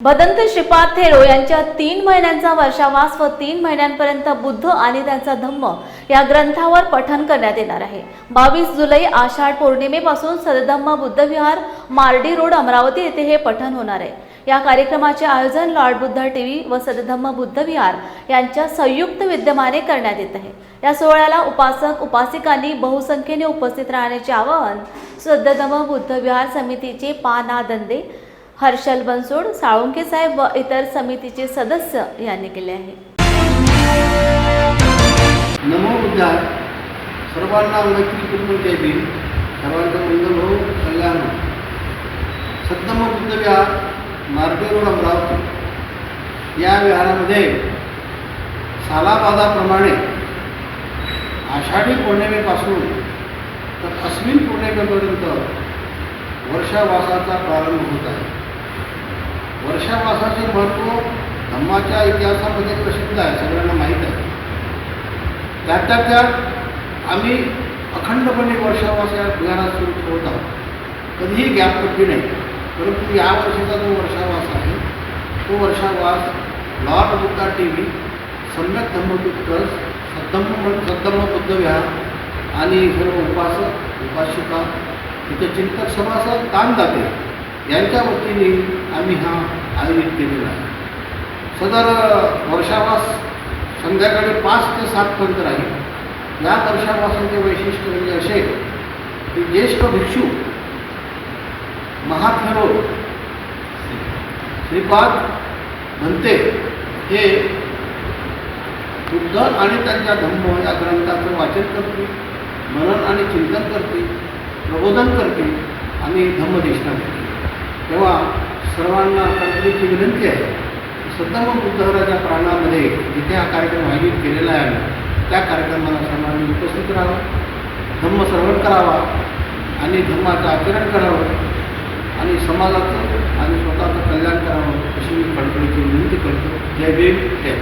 भदंत श्रीपाद थेरो यांच्या तीन महिन्यांचा वर्षावास व तीन महिन्यांपर्यंत बुद्ध आणि त्यांचा धम्म या ग्रंथावर पठन करण्यात येणार आहे. बावीस जुलै आषाढ पौर्णिमेपासून सदधम्म बुद्धविहार मार्डी रोड अमरावती येथे हे पठन होणार आहे. या कार्यक्रमाचे आयोजन लॉर्ड बुद्ध टीव्ही व सदधम्म बुद्धविहार यांच्या संयुक्त विद्यमाने करण्यात येत आहे. या सोहळ्याला उपासक उपासिकांनी बहुसंख्येने उपस्थित राहण्याचे आवाहन सदधम्म बुद्धविहार समितीचे पाना दंदे हर्षल बनसोड साळुंके साहेब व इतर समितीचे सदस्य यांनी केले आहे. नमो बुद्धा सर्वांना मैत्री कुटुंब भीम. सर्वांचा मंगल हो कल्याण हो. बुद्ध विहार मार्गे रोड अमरावती या विहारामध्ये सालाबादाप्रमाणे आषाढी पौर्णिमेपासून तर अश्विन पौर्णिमेपर्यंत वर्षावासाचा प्रारंभ होत आहे. वर्षावासाचे महत्त्व धम्माच्या इतिहासामध्ये प्रसिद्ध आहे सगळ्यांना माहीत आहे. त्या त्यात आम्ही अखंडपणे वर्षावास या विहारात सुरू ठेवत आहोत. कधीही गॅप पडली नाही परंतु या वर्षीचा जो वर्षावास आहे तो वर्षावास lord Buddha T V Samyak Dhammadoot trust Saddhamma Saddhamma Buddha Vihar आणि सर्व उपासक उपासिका तिथे चिंतक सभासद दानदाते यांच्या वतीने आम्ही हा आयोजित केलेला आहे. सदर वर्षावास संध्याकाळी पाच ते सातपर्यंत राहील. या वर्षावासाचे वैशिष्ट्य म्हणजे असे की ज्येष्ठ भिक्षू महाथेरो श्रीपाद म्हणते हे बुद्ध आणि त्यांच्या धम्म या ग्रंथाचं वाचन करते मनन आणि चिंतन करते प्रबोधन करते आणि धम्मदेशना करते तेव्हा सर्वांना कल्पनेची विनंती आहे. सद्धम बुद्धवराच्या प्रांगणामध्ये जिथे हा कार्यक्रम आयोजित केलेला आहे त्या कार्यक्रमाला सर्वांनी उपस्थित राहावं धम्म श्रवण करावा आणि धम्माचं आचरण करावं आणि समाजाचं आणि स्वतःचं कल्याण करावं अशी मी कळकळीची विनंती करतो. जय भीम जय